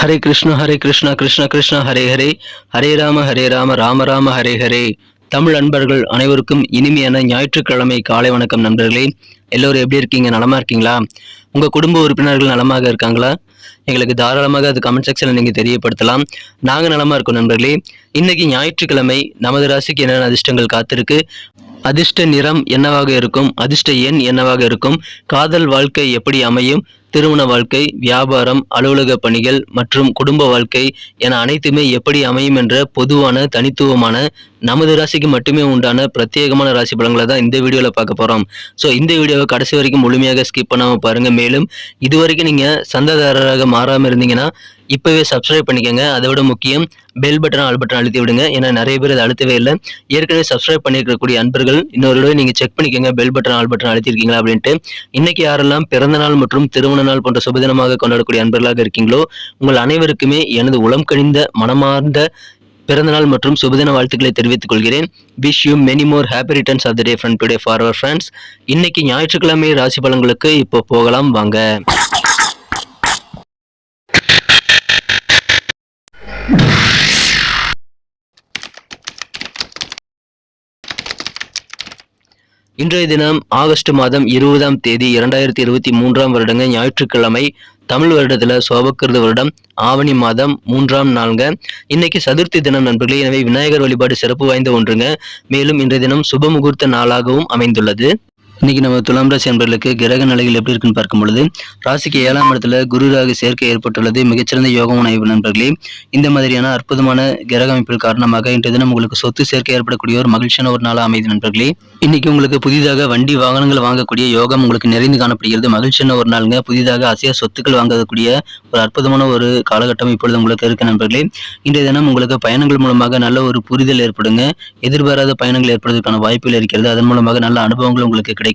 ஹரே கிருஷ்ண ஹரே கிருஷ்ணா கிருஷ்ண கிருஷ்ண ஹரே ஹரே. ஹரே ராம ஹரே ராம ராம ராம ஹரே ஹரே. தமிழ் நண்பர்கள் அனைவருக்கும் இனிமையான ஞாயிற்றுக்கிழமை காலை வணக்கம் நண்பர்களே. எல்லோரும் எப்படி இருக்கீங்க? நலமா இருக்கீங்களா? உங்க குடும்ப உறுப்பினர்கள் நலமாக இருக்காங்களா? எங்களுக்கு தாராளமாக அது கமெண்ட் செக்ஷனில் நீங்கள் தெரியப்படுத்தலாம். நாங்கள் நலமா இருக்கோம் நண்பர்களே. இன்னைக்கு ஞாயிற்றுக்கிழமை நமது ராசிக்கு என்னென்ன அதிர்ஷ்டங்கள் காத்திருக்கு? அதிர்ஷ்ட நிறம் என்னவாக இருக்கும்? அதிர்ஷ்ட எண் என்னவாக இருக்கும்? காதல் வாழ்க்கை எப்படி அமையும்? திருமண வாழ்க்கை வியாபாரம் அலுவலக பணிகள் மற்றும் குடும்ப வாழ்க்கை என அனைத்துமே எப்படி அமையும் என்ற பொதுவான தனித்துவமான நமது ராசிக்கு மட்டுமே உண்டான பிரத்யேகமான ராசி பலன்களை தான் இந்த வீடியோவில் பார்க்க போகிறோம் ஸோ இந்த வீடியோவை கடைசி வரைக்கும் முழுமையாக ஸ்கிப் பண்ணாமல் பாருங்கள் மேலும் இது வரைக்கும் நீங்கள் சந்தாதாரராக மாறாமல் இருந்தீங்கன்னா இப்போவே சப்ஸ்கிரைப் பண்ணிக்கோங்க. அதை விட முக்கியம் பெல் பட்டன் ஆல் பட்டன் அழுத்தி விடுங்க. ஏன்னா நிறைய பேர் அதை அழுத்தவே இல்லை. ஏற்கனவே சப்ஸ்கிரைப் பண்ணியிருக்கக்கூடிய அன்பர்கள் இன்னொரு நீங்கள் செக் பண்ணிக்கோங்க. பெல் பட்டன் ஆல் பட்டன் அழுத்திருக்கீங்களா அப்படின்ட்டு. இன்னைக்கு யாரெல்லாம் பிறந்த நாள் மற்றும் திருமண நாள் போன்ற சுபதினமாக கொண்டாடக்கூடிய அன்பர்களாக இருக்கீங்களோ உங்கள் அனைவருக்குமே எனது உளம் கழிந்த மனமார்ந்த பிறந்தநாள் மற்றும் சுபதின வாழ்த்துக்களை தெரிவித்துக் கொள்கிறேன். Wish you many more happy returns of the day friend today for our friends இன்னைக்கு ஞாயிற்றுக்கிழமை ராசி பலன்களுக்கு இப்போ போகலாம் வாங்க. இன்றைய தினம் ஆகஸ்ட் மாதம் இருபதாம் தேதி இரண்டாயிரத்தி இருபத்தி மூன்றாம் வருடங்க ஞாயிற்றுக்கிழமை தமிழ் வருடத்துல சோபக்கிருத வருடம் ஆவணி மாதம் மூன்றாம் நாளுங்க. இன்னைக்கு சதுர்த்தி தினம் நண்பர்களே எனவே விநாயகர் வழிபாடு சிறப்பு வாய்ந்த ஒன்றுங்க. மேலும் இன்றைய தினம் சுப முகூர்த்த நாளாகவும் அமைந்துள்ளது. இன்னைக்கு நம்ம துலாம் ராசி அன்பர்களுக்கு கிரக நிலைகள் எப்படி இருக்குன்னு பார்க்கும் பொழுது ராசிக்கு ஏழாம் இடத்துல குரு ராகு சேர்க்கை ஏற்பட்டுள்ளது. மிகச்சிறந்த யோகம் அமைப்பு நண்பர்களே இந்த மாதிரியான அற்புதமான கிரக அமைப்பின் காரணமாக இன்றைய தினம் உங்களுக்கு சொத்து சேர்க்கை ஏற்படக்கூடிய ஒரு மகிழ்ச்சியான ஒரு நாளாக அமைது நண்பர்களே. இன்னைக்கு உங்களுக்கு புதிதாக வண்டி வாகனங்கள் வாங்கக்கூடிய யோகம் உங்களுக்கு நிறைந்து காணப்படுகிறது. மகிழ்ச்சியான ஒரு நாளுங்க. புதிதாக அசைய சொத்துக்கள் வாங்கக்கூடிய ஒரு அற்புதமான ஒரு காலகட்டம் இப்பொழுது உங்களுக்கு இருக்கு நண்பர்களே. இன்றைய தினம் உங்களுக்கு பயணங்கள் மூலமாக நல்ல ஒரு புரிதல் ஏற்படுங்க. எதிர்பாராத பயணங்கள் ஏற்படுவதற்கான வாய்ப்புகள் இருக்கிறது. அதன் மூலமாக நல்ல அனுபவங்கள் உங்களுக்கு கிடைக்கும்.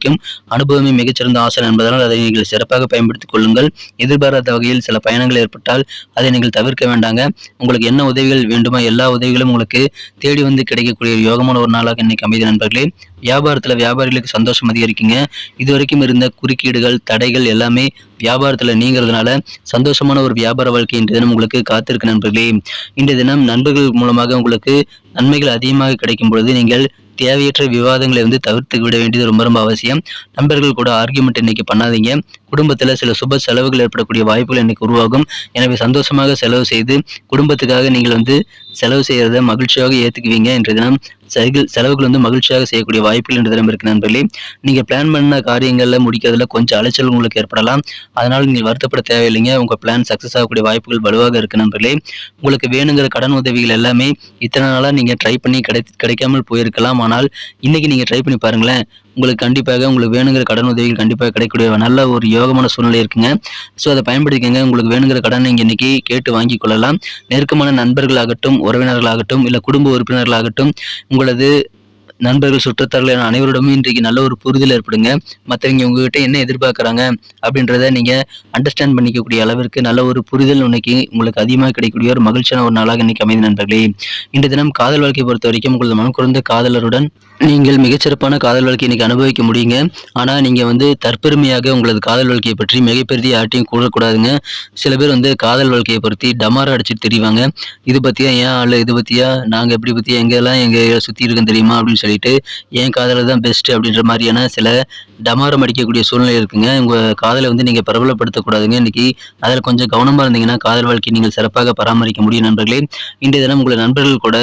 அனுபவமே மிகச்சிறந்த ஆசை என்பதனால் அதை நீங்கள் சிறப்பாக பயன்படுத்திக் கொள்ளுங்கள். எதிர்பாராத வகையில் சில பயணங்கள் ஏற்பட்டால் அதை நீங்கள் தவிர்க்க வேண்டாங்க. உங்களுக்கு என்ன உதவிகள் வேண்டுமோ எல்லா உதவிகளும் உங்களுக்கு தேடி வந்து கிடைக்கக்கூடிய யோகமான ஒரு நாளாக இன்னைக்கு அமைதி நண்பர்களே. வியாபாரத்துல வியாபாரிகளுக்கு சந்தோஷம் அதிகரிக்குங்க. இது வரைக்கும் இருந்த குறுக்கீடுகள் தடைகள் எல்லாமே வியாபாரத்துல நீங்கிறதுனால சந்தோஷமான ஒரு வியாபார வாழ்க்கை இன்றைய தினம் உங்களுக்கு காத்திருக்கு நண்பர்களே. இன்றைய தினம் நண்பர்கள் மூலமாக உங்களுக்கு நன்மைகள் அதிகமாக கிடைக்கும் பொழுது நீங்கள் தேவையற்ற விவாதங்களை வந்து தவிர்த்து விட வேண்டியது ரொம்ப ரொம்ப அவசியம். நண்பர்கள் கூட ஆர்கியூமெண்ட் இன்னைக்கு பண்ணாதீங்க. குடும்பத்தில் சில சுப செலவுகள் ஏற்படக்கூடிய வாய்ப்புகள் இன்னைக்கு உருவாகும். எனவே சந்தோஷமாக செலவு செய்து குடும்பத்துக்காக நீங்கள் வந்து செலவு செய்கிறத மகிழ்ச்சியாக ஏற்றுக்குவீங்க இன்றைய தினம் செலவுகள் செலவுகள் வந்து மகிழ்ச்சியாக செய்யக்கூடிய வாய்ப்புகள் என்று தினம் இருக்கு நண்பர்களே. நீங்கள் பிளான் பண்ண காரியங்களில் முடிக்கிறதுல கொஞ்சம் அலைச்சல் உங்களுக்கு ஏற்படலாம். அதனால் நீங்கள் வருத்தப்பட தேவையில்லைங்க. உங்கள் பிளான் சக்ஸஸ் ஆகக்கூடிய வாய்ப்புகள் வலுவாக இருக்கு நண்பர்களே. உங்களுக்கு வேணுங்கிற கடன் உதவிகள் எல்லாமே இத்தனை நாளாக நீங்கள் ட்ரை பண்ணி கிடை கிடைக்காமல் போயிருக்கலாம். ஆனால் இன்னைக்கு நீங்கள் ட்ரை பண்ணி பாருங்களேன். உங்களுக்கு கண்டிப்பாக உங்களுக்கு வேணுங்கிற கடன் உதவிகள் கண்டிப்பாக கிடைக்கக்கூடிய நல்ல ஒரு யோகமான சூழ்நிலை இருக்குங்க. ஸோ அதை பயன்படுத்திக்கங்க. உங்களுக்கு வேணுங்கிற கடன் நீங்கள் இன்னைக்கு கேட்டு வாங்கி கொள்ளலாம். நெருக்கமான நண்பர்களாகட்டும் உறவினர்களாகட்டும் இல்லை குடும்ப உறுப்பினர்களாகட்டும் உங்களது நண்பர்கள் சுற்றத்தார்கள் என அனைவரிடமும் இன்றைக்கு நல்ல ஒரு புரிதல் ஏற்படுங்க. மற்றவங்க உங்ககிட்ட என்ன எதிர்பார்க்குறாங்க அப்படின்றத நீங்கள் அண்டர்ஸ்டாண்ட் பண்ணிக்கக்கூடிய அளவிற்கு நல்ல ஒரு புரிதல் இன்னைக்கு உங்களுக்கு அதிகமாக கிடைக்கக்கூடிய ஒரு மகிழ்ச்சியான ஒரு நாளாக இன்னைக்கு அமைந்த நண்பர்களே. இன்று தினம் காதல் வாழ்க்கை பொறுத்த வரைக்கும் உங்களது மனம் குறைந்த காதலருடன் நீங்கள் மிகச்சிறப்பான காதல் வாழ்க்கை இன்னைக்கு அனுபவிக்க முடியுங்க. ஆனால் நீங்கள் வந்து தற்பெருமையாக உங்களது காதல் வாழ்க்கையை பற்றி மிகப்பெரிய யார்ட்டையும் கூடக்கூடாதுங்க சில பேர் வந்து காதல் வாழ்க்கையை பற்றி டமாரா அடிச்சுட்டு தெரிவாங்க. இது பற்றியா ஏன் ஆள்? இது பற்றியா நாங்கள் எப்படி பற்றியா எங்கெல்லாம் எங்கள் சுற்றி இருக்கேன் தெரியுமா? அப்படின்னு சொல்லி சொல்லிட்டு என் காதல் தான் பெஸ்ட் அப்படின்ற மாதிரியான சில டமாரம் அடிக்கக்கூடிய சூழ்நிலை இருக்குங்க. உங்கள் காதலை வந்து நீங்கள் பிரபலப்படுத்தக்கூடாதுங்க. இன்னைக்கு அதில் கொஞ்சம் கவனமாக இருந்தீங்கன்னா காதல் வாழ்க்கையை நீங்கள் சிறப்பாக பராமரிக்க முடியும் நண்பர்களே. இன்றைய தினம் உங்களை நண்பர்கள் கூட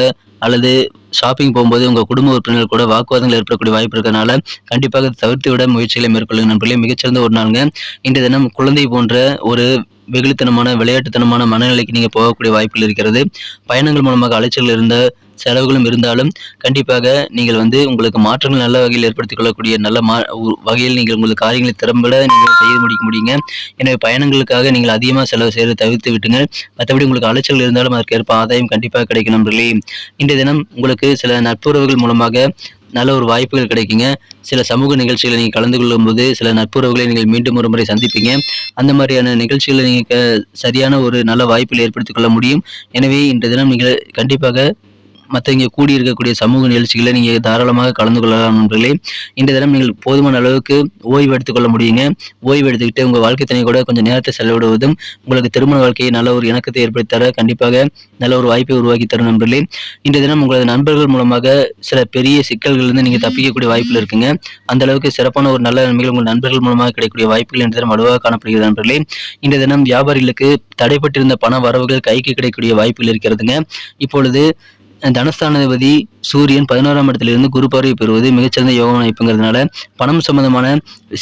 அல்லது ஷாப்பிங் போகும்போது உங்கள் குடும்ப உறுப்பினர்கள் கூட வாக்குவாதங்கள் ஏற்படக்கூடிய வாய்ப்பு இருக்கிறதுனால கண்டிப்பாக தவிர்த்து விட முயற்சிகளை மேற்கொள்ளுங்க நண்பர்களே. மிகச்சிறந்த ஒரு நாளுங்க. இன்றைய தினம் குழந்தை போன்ற ஒரு வெகுளித்தனமான விளையாட்டுத்தனமான மனநிலைக்கு நீங்கள் போகக்கூடிய வாய்ப்புகள் இருக்கிறது. பயணங்கள் மூலமாக அலைச்சல் இருந்த செலவுகளும் இருந்தாலும் கண்டிப்பாக நீங்கள் வந்து உங்களுக்கு மாற்றங்கள் நல்ல வகையில் ஏற்படுத்திக் கொள்ளக்கூடிய நல்ல மா உ- வகையில் நீங்கள் உங்களுக்கு காரியங்களை திறம்பட நீங்கள் செய்து முடிக்க முடியுங்க. எனவே பயணங்களுக்காக நீங்கள் அதிகமாக செலவு செய்யறதை தவிர்த்து விட்டுங்க மற்றபடி உங்களுக்கு அலைச்சல் இருந்தாலும் அதற்கேற்ப ஆதாயம் கண்டிப்பாக கிடைக்கும் நண்பர்களே. இன்றைய தினம் உங்களுக்கு சில நட்புறவுகள் மூலமாக நல்ல ஒரு வாய்ப்புகள் கிடைக்குங்க. சில சமூக நிகழ்ச்சிகளை நீங்கள் கலந்து கொள்ளும்போது சில நட்புறவுகளை நீங்கள் மீண்டும் ஒரு முறை சந்திப்பீங்க. அந்த மாதிரியான நிகழ்ச்சிகளை நீங்கள் சரியான ஒரு நல்ல வாய்ப்பில் ஏற்படுத்திக் கொள்ள முடியும். எனவே இன்றைய தினம் நீங்கள் கண்டிப்பாக மற்ற இங்கே இருக்கக்கூடிய சமூக நிகழ்ச்சிகளை நீங்கள் தாராளமாக கலந்து கொள்ளலாம் நண்பர்களே. இன்றைய தினம் நீங்கள் போதுமான அளவுக்கு ஓய்வு எடுத்துக்கொள்ள முடியுங்க. ஓய்வு எடுத்துக்கிட்டு உங்கள் வாழ்க்கை தனியை கூட கொஞ்சம் நேரத்தை செலவிடுவதும் உங்களுக்கு திருமண வாழ்க்கையை நல்ல ஒரு இணக்கத்தை ஏற்படுத்தி தர கண்டிப்பாக நல்ல ஒரு வாய்ப்பை உருவாக்கி தரும் நண்பர்களே. இன்றைய தினம் உங்களது நண்பர்கள் மூலமாக சில பெரிய சிக்கல்கள்லேருந்து நீங்கள் தப்பிக்கக்கூடிய வாய்ப்பில் இருக்குங்க. அந்த அளவுக்கு சிறப்பான ஒரு நல்ல நன்மைகள் உங்கள் நண்பர்கள் மூலமாக கிடைக்கக்கூடிய வாய்ப்புகள் இன்றைய தினம் வலுவாக காணப்படுகிறது நண்பர்களே. இன்றைய தினம் வியாபாரிகளுக்கு தடைப்பட்டிருந்த பண வரவுகள் கைக்கு கிடைக்கக்கூடிய வாய்ப்புகள் இருக்கிறதுங்க. இப்பொழுது தனஸ்தானாதிபதி சூரியன் பதினோராம் இடத்திலிருந்து குரு பார்வை பெறுவது மிகச்சிறந்த யோக அமைப்புங்கிறதுனால பணம் சம்பந்தமான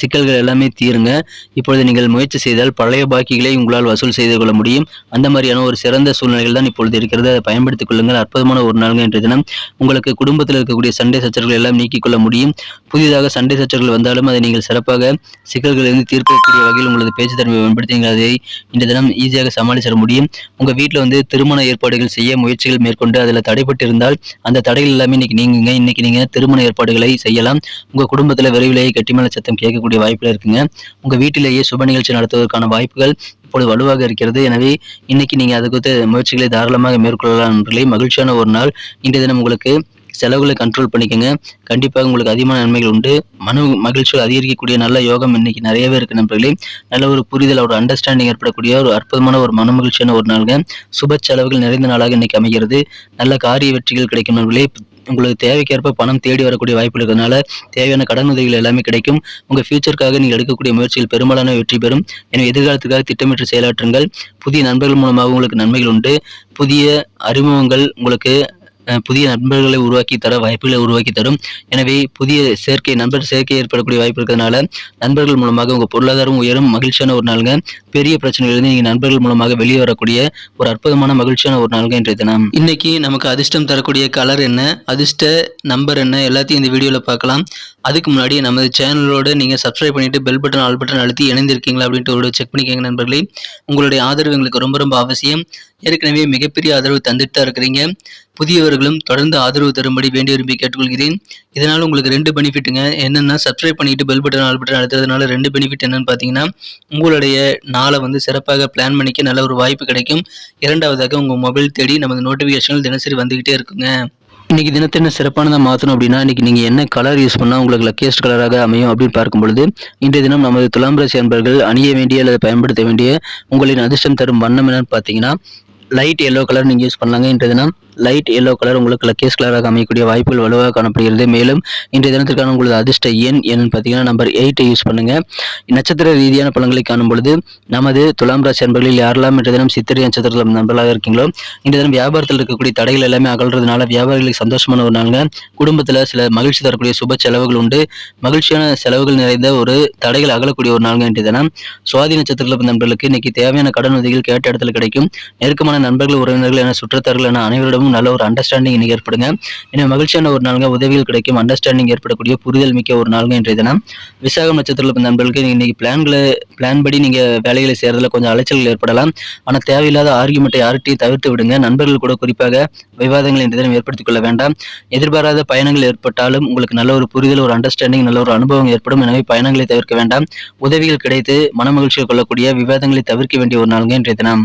சிக்கல்கள் எல்லாமே தீருங்க. இப்பொழுது நீங்கள் முயற்சி செய்தால் பழைய பாக்கிகளை உங்களால் வசூல் செய்து கொள்ள முடியும். அந்த மாதிரியான ஒரு சிறந்த சூழ்நிலைகள் தான் இப்பொழுது இருக்கிறது. அதை பயன்படுத்திக் கொள்ளுங்கள். அற்புதமான ஒரு நாள்கள் இன்றைய தினம். உங்களுக்கு குடும்பத்தில் இருக்கக்கூடிய சண்டை சச்சரவுகள் எல்லாம் நீக்கிக் கொள்ள முடியும். புதிதாக சண்டை சச்சரவுகள் வந்தாலும் அதை நீங்கள் சிறப்பாக சிக்கல்களிலிருந்து தீர்க்கக்கூடிய வகையில் உங்களது பேச்சு தன்மையை பயன்படுத்தி நீங்கள் அதை இன்றைய தினம் ஈஸியாக சமாளிச்சிட முடியும். உங்கள் வீட்டில் வந்து திருமண ஏற்பாடுகள் செய்ய முயற்சிகள் மேற்கொண்டு அதில் தடை ஈடுபட்டிருந்தால் அந்த தடைகள் எல்லாமே இன்னைக்கு நீங்க இன்னைக்கு நீங்க திருமண ஏற்பாடுகளை செய்யலாம். உங்க குடும்பத்தில் விரைவிலேயே கெட்டிமலை சத்தம் கேட்கக்கூடிய வாய்ப்புல இருக்குங்க. உங்க வீட்டிலேயே சுப நிகழ்ச்சி நடத்துவதற்கான வாய்ப்புகள் இப்பொழுது வலுவாக இருக்கிறது. எனவே இன்னைக்கு நீங்க அது குறித்த முயற்சிகளை தாராளமாக மேற்கொள்ளலாம் நண்பர்களே மகிழ்ச்சியான ஒரு நாள். இன்றைய தினம் உங்களுக்கு செலவுகளை கண்ட்ரோல் பண்ணிக்கோங்க. கண்டிப்பாக உங்களுக்கு அதிகமான நன்மைகள் உண்டு. மன மகிழ்ச்சியை அதிகரிக்கக்கூடிய நல்ல யோகம் இன்னைக்கு நிறையவே இருக்கு நண்பர்களே. நல்ல ஒரு புரிதல் ஒரு அண்டர்ஸ்டாண்டிங் ஏற்படக்கூடிய ஒரு அற்புதமான ஒரு மன மகிழ்ச்சியான ஒரு நாளுங்க. சுப செலவுகள் நிறைந்த நாளாக இன்னைக்கு அமைகிறது. நல்ல காரிய வெற்றிகள் கிடைக்கும் நண்பர்களே. உங்களுக்கு தேவைக்கேற்ப பணம் தேடி வரக்கூடிய வாய்ப்பு இருக்கிறதுனால தேவையான கடன் உதவிகள் எல்லாமே கிடைக்கும். உங்கள் ஃபியூச்சருக்காக நீங்கள் எடுக்கக்கூடிய முயற்சிகள் பெரும்பாலான வெற்றி பெறும். எனவே எதிர்காலத்துக்காக திட்டமிட்டு செயலாற்றுங்கள். புதிய நண்பர்கள் மூலமாக உங்களுக்கு நன்மைகள் உண்டு. புதிய அறிமுகங்கள் உங்களுக்கு புதிய நண்பர்களை உருவாக்கி தர வாய்ப்புகளை உருவாக்கி தரும். எனவே புதிய சேர்க்கை நண்பர் சேர்க்கை ஏற்படக்கூடிய வாய்ப்பு இருக்கிறதுனால நண்பர்கள் மூலமாக உங்கள் பொருளாதாரம் உயரும் மகிழ்ச்சியான ஒரு நாளுங்க. பெரிய பிரச்சனைகளிலிருந்து நீங்கள் நண்பர்கள் மூலமாக வெளியே வரக்கூடிய ஒரு அற்புதமான மகிழ்ச்சியான ஒரு நாளுங்க இன்றைய தினம். இன்னைக்கு நமக்கு அதிர்ஷ்டம் தரக்கூடிய கலர் என்ன அதிர்ஷ்ட நம்பர் என்ன எல்லாத்தையும் இந்த வீடியோவில் பார்க்கலாம். அதுக்கு முன்னாடி நமது சேனலோட நீங்கள் சப்ஸ்கிரைப் பண்ணிட்டு பெல் பட்டன் ஆல் பட்டன் அழுத்தி இணைந்திருக்கீங்களா அப்படின்ட்டு ஒரு செக் பண்ணிக்கோங்க நண்பர்களே. உங்களுடைய ஆதரவு எங்களுக்கு ரொம்ப ரொம்ப அவசியம். ஏற்கனவே மிகப்பெரிய ஆதரவு தந்துட்டு தான் இருக்கிறீங்க. புதியவர்களும் தொடர்ந்து ஆதரவு தரும்படி வேண்டி விரும்பி கேட்டுக்கொள்கிறேன். இதனால் உங்களுக்கு ரெண்டு பெனிஃபிட்டுங்க. என்னென்னா சப்ஸ்கிரைப் பண்ணிட்டு பெல் பட்டன் ஆல் பட்டன் அழுத்துறதுனால ரெண்டு பெனிஃபிட் என்னன்னு பார்த்தீங்கன்னா உங்களுடைய நாளை வந்து சிறப்பாக பிளான் பண்ணிக்க நல்ல ஒரு வாய்ப்பு கிடைக்கும். இரண்டாவதாக உங்கள் மொபைல் தேடி நமது நோட்டிஃபிகேஷன்கள் தினசரி வந்துகிட்டே இருக்குங்க. இன்றைக்கி தினத்தை என்ன சிறப்பானதாக மாற்றணும் அப்படின்னா இன்றைக்கி நீங்கள் என்ன கலர் யூஸ் பண்ணால் உங்களுக்கு லக்கியஸ்ட் கலராக அமையும் அப்படின்னு பார்க்கும் பொழுது இன்றைய தினம் நமது துலாம் ராசி அன்பர்கள் அணிய வேண்டிய அல்லது பயன்படுத்த வேண்டிய உங்களின் அதிர்ஷ்டம் தரும் வண்ணம் என்னன்னு பார்த்தீங்கன்னா லைட் எல்லோ கலர் நீங்கள் யூஸ் பண்ணலாங்க இன்றைய தினம். லைட் எல்லோ கலர் உங்களுக்கு லக்கேஸ் கலராக அமையக்கூடிய வாய்ப்புகள் வலுவாக காணப்படுகிறது. மேலும் இன்றைய தினத்திற்கான உங்களது அதிர்ஷ்ட எண் என்னன்னு பார்த்தீங்கன்னா நம்பர் எயிட்டை யூஸ் பண்ணுங்க. நட்சத்திர ரீதியான பலன்களை காணும் பொழுது நமது துலாம் ராசி அன்பர்களில் யாரெல்லாம் இன்றைய தினம் சித்திரை நட்சத்திரத்தில் நண்பர்களாக இருக்கீங்களோ இன்றைய தினம் வியாபாரத்தில் இருக்கக்கூடிய தடைகள் எல்லாமே அகல்றதுனால வியாபாரிகளுக்கு சந்தோஷமான ஒரு நாளுங்க. குடும்பத்தில் சில மகிழ்ச்சி தரக்கூடிய சுப செலவுகள் உண்டு. மகிழ்ச்சியான செலவுகள் நிறைந்த ஒரு தடைகள் அகலக்கூடிய ஒரு நாளுங்க இன்றைய தினம். சுவாதி நட்சத்திரத்தில் நண்பர்களுக்கு இன்னைக்கு தேவையான கடன் உதவிகள் கேட்ட இடத்துல கிடைக்கும். நெருக்கமான நண்பர்கள் உறவினர்கள் என சுற்றத்தார்கள் என அனைவரிடமும் நல்ல ஒரு அண்டர்ஸ்டாண்டிங் இன்னைக்கு ஏற்படுங்க. எனவே மகிழ்ச்சியான ஒரு நாளுங்க உதவிகள் கிடைக்கும். அண்டர்ஸ்டாண்டிங் ஏற்படக்கூடிய புரிதல் மிக்க ஒரு நாளுங்க இன்றைய தினம். விசாகம் நட்சத்திரத்தில் இருந்த நண்பர்களுக்கு இன்னைக்கு பிளான்களை பிளான் படி நீங்க வேலைகளை செய்கிறதுல கொஞ்சம் அலைச்சல்கள் ஏற்படலாம். ஆனால் தேவையில்லாத ஆர்குமெண்ட்டை யார்கிட்டையும் தவிர்த்து விடுங்க. நண்பர்கள் கூட குறிப்பாக விவாதங்களை இன்றைய தினம் ஏற்படுத்திக் கொள்ள வேண்டாம். எதிர்பாராத பயணங்கள் ஏற்பட்டாலும் உங்களுக்கு நல்ல ஒரு புரிதல் ஒரு அண்டர்ஸ்டாண்டிங் நல்ல ஒரு அனுபவம் ஏற்படும். எனவே பயணங்களை தவிர்க்க வேண்டாம். உதவிகள் கிடைத்து மனமகிழ்ச்சியை கொள்ளக்கூடிய விவாதங்களை தவிர்க்க வேண்டிய ஒரு நாளுங்க இன்றைய தினம்.